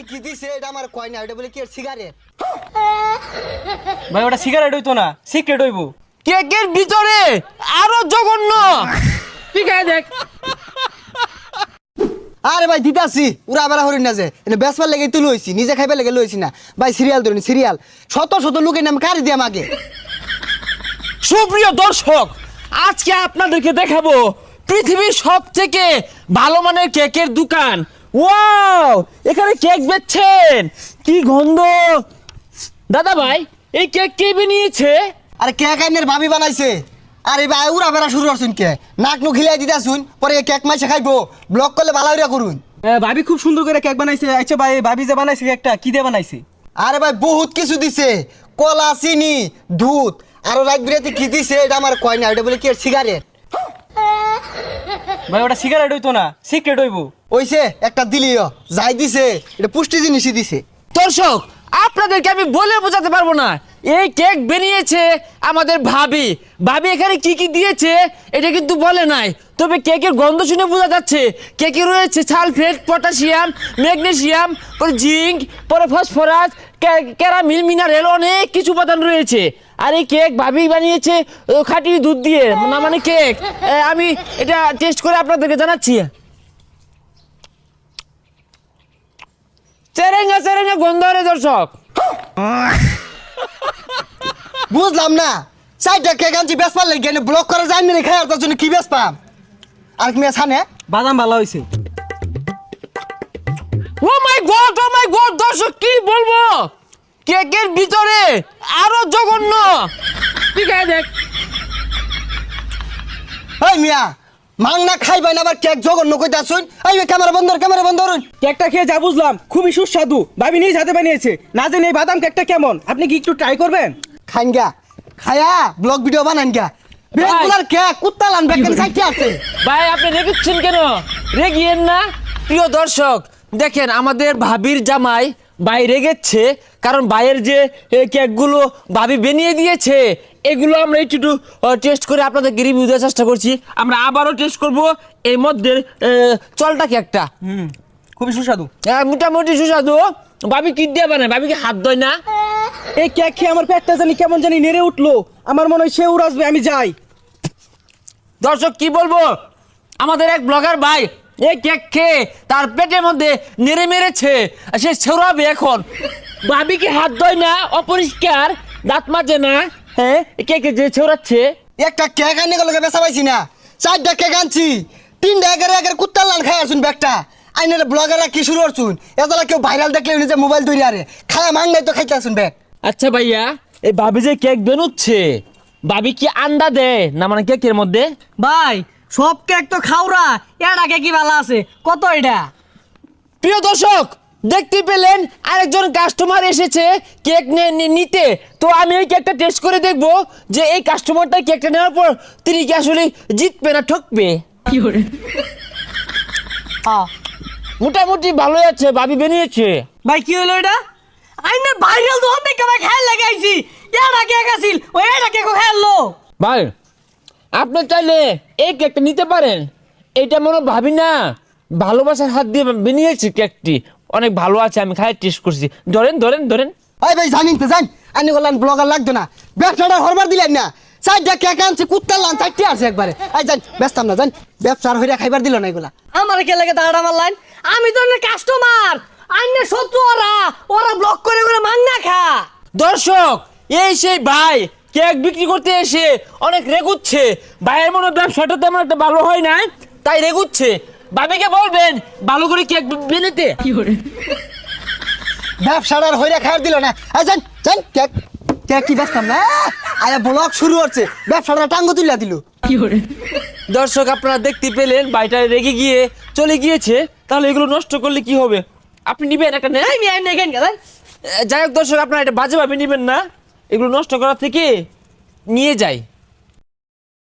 রাতে কি দিছে? এটা আমার কয় না এটা বলে কি সিগারেট ভাই ওটা সিগারেট হইতো না সিক্রেট হইবো। কেকের ভিতরে আরও জঘন্য! ঠিক আছে দেখ? আরে ভাই দিতাছি। উড়া বেড়া হরিণ না যে। এনে বেসবার লেগে তুই লইছি নিজে খাইবার লেগে লইছি না। ভাই সিরিয়াল ধরুন সিরিয়াল শত শত লোকের নাম কারি দিয়ে আগে? সুপ্রিয় দর্শক আজকে আপনাদেরকে দেখাবো পৃথিবীর সব থেকে ভালো মানের কেকের দোকান। ওয়াও এখানে কেক বেচছেন! কি গন্ধ! দাদা ভাই এই কেক কে বানিয়েছে আরে কে কাইনের ভাবি বানাইছে। আরে ভাই উড়া বেড়া শুরু করছুন কে? নাক নু খিলাই দিতাছুন পরে এই কেক মাইসে খাইবো। ব্লক করলে ভালো হইরা করুন। ভাবি খুব সুন্দর করে কেক বানাইছে। আচ্ছা ভাই ভাবি যে বানাইছে কেকটা কি দিয়ে বানাইছে? আরে ভাই বহুত কিছু দিছে। কলা চিনি দুধ। আরও রাত বিরাতে কি দিছে এটা আমার কয় না এটা বলে কি সিগারেট ভাই, ওটা সিগারেট হইতো না সিক্রেট হইবো। ওইছে, একটা দিলিও, যাই দিছে, এটা পুষ্টি জিনিসই দিছে। দর্শক, আপনাদেরকে আমি বলে বোঝাতে পারব না। এই কেক বানিয়েছে আমাদের ভাবি। ভাবি এখানে কি কি দিয়েছে এটা কিন্তু বলে নাই। তবে কেকের গন্ধ শুনে বোঝা যাচ্ছে, কেকে রয়েছে সালফেট পটাশিয়াম ম্যাগনেসিয়াম পরে জিঙ্ক, পরে ফসফরাস ক্যারামিল, মিনারেল অনেক কিছু উপাদান রয়েছে। আর এই কেক ভাবি বানিয়েছে খাঁটি দুধ দিয়ে। না মানে কেক। আমি এটা টেস্ট করে আপনাদেরকে জানাচ্ছি। চেরেঙ্গা চেরেঙ্গা গন্ধ রে দর্শক। বুঝলাম না। চারটা কেক আনছি বেসপার লেগে এনে ব্লক করা যায় না আর তার জন্য কি বেসপাম আর কি মেয়ে ছানে বাদাম ভালো হইছে। ও মাই গড ও মাই গড দর্শক কি বলব? কেকের ভিতরে আরও জঘন্য। ঠিক আছে দেখ এই মিয়া মাংনা খাইবেন আবার কেক জঘন্য কইতে আসুন এই ক্যামেরা বন্ধ ক্যামেরা বন্ধ করুন। কেকটা খেয়ে যা বুঝলাম খুবই সুস্বাদু। ভাবি নিজ হাতে বানিয়েছে। না জানি এই বাদাম কেকটা কেমন? আপনি কি একটু ট্রাই করবেন? খাইন গা খায়া ব্লগ ভিডিও বানান গা বেগুলার কেক কুত্তা লান বেকেন সাইতে আছে। ভাই আপনি রেগেছেন কেন? রেগিয়েন না? প্রিয় দর্শক দেখেন আমাদের ভাবির জামাই বাইরে গেছে কারণ বাইরের যে কেকগুলো ভাবি বানিয়ে দিয়েছে এগুলো আমরা একটু টেস্ট করে আপনাদেরকে রিভিউ দেওয়ার চেষ্টা করছি। আমরা আবারও টেস্ট করব এই মধ্যে চলটা কেকটা হুম খুবই সুস্বাদু। হ্যাঁ, মোটামুটি সুস্বাদু। ভাবি কি দিয়ে বানায়? ভাবি কি হাত ধয় না। এই কেক খেয়ে আমার পেটটা জানি কেমন জানি নেড়ে উঠল। আমার মনে হয় সে উড়াসবে আমি যাই। দর্শক কি বলব? আমাদের এক ব্লগার ভাই এই কেক খেয়ে তার পেটের মধ্যে নেড়ে মেরেছে। আর সে ছড়াবে এখন। ভাবি কি হাত ধয় না অপরিষ্কার দাঁত মাজে না। হ্যাঁ? কেকে যে ছড়াচ্ছে? একটা কেক আনে গেলে বেচা পাইছি না। চারটা কেক আনছি। তিনটা এগারো এগারো কুত্তা লান খাই আসুন ব্যাগটা। আইনের ব্লগাররা কি শুরু করছুন? এতলা কেউ ভাইরাল দেখলে নিজে মোবাইল তৈরি আরে। খায়া মাংনাই তো খাইতে আসুন ব্যাগ। আচ্ছা ভাইয়া এই ভাবি যে কেক বেনুচ্ছে ভাবি কি আন্ডা দেয়? না মানে কেকের মধ্যে? ভাই সব কেক তো খাওরা। এটা কেক কি ভালো আছে। কত এটা? প্রিয় দর্শক দেখতে পেলেন আরেকজন কাস্টমার এসেছে কেক নে- নিতে। তো আমি এই কেকটা টেস্ট করে দেখব যে এই কাস্টমারটা কেকটা নেওয়ার পর তিনি কি আসলে জিতবে না ঠকবে। মোটামুটি ভালোই আছে ভাবি বেরিয়েছে। ভাই কি হলো এটা? আইনে ভাইরাল তো অনেক কেমন খেয়াল লাগাইছি। এটা কেক আছিল? ওই এটা কেক খেললো ভাই আপনি চাইলে এই কেকটা নিতে পারেন। এটা মনে হয় ভাবি না ভালোবাসার হাত দিয়ে বানিয়েছে কেকটি অনেক ভালো আছে আমি খাই টেস্ট করছি। ধরেন ধরেন ধরেন। এই ভাই জানিন তো জান আইনে গেলাম ব্লগার লাগতো না। ব্যবসাটা হরবার দিলেন না। চারটা কেক আনছি কুত্তা লান চারটে আছে একবারে। এই জান ব্যস্তাম না জান ব্যবসার হইরা খাইবার দিল না এগুলা। আমার কে লাগে দাঁড়া মারলাইন আমি তো কাস্টমার আইনে শত্রু ওরা। ওরা ব্লক করে করে মাংনা খা। দর্শক এই সেই ভাই কেক বিক্রি করতে এসে অনেক রেগুচ্ছে। ভাইয়ের মনে ব্যবসাটা তেমন একটা ভালো হয় না তাই রেগুচ্ছে। ভাবিকে বলবেন ভালো করে কেক বেনেতে। ব্যবসাটার হইরা খাইবার দিল না। এই জান জান কেক। কেক কি ব্যস্তাম না আয়া ব্লগ শুরু হচ্ছে। ব্যবসাটা টাঙ্গ তুলিয়া দিল। দর্শক আপনারা দেখতে পেলেন ভাইটা রেগে গিয়ে চলে গিয়েছে। তাহলে এগুলো নষ্ট করলে কি হবে? আপনি নিবেন একটা নেন এই মি আইনে গেলেন যাই হোক দর্শক আপনারা এটা বাজেভাবে নেবেন না। এগুলো নষ্ট করার থেকে নিয়ে যাই।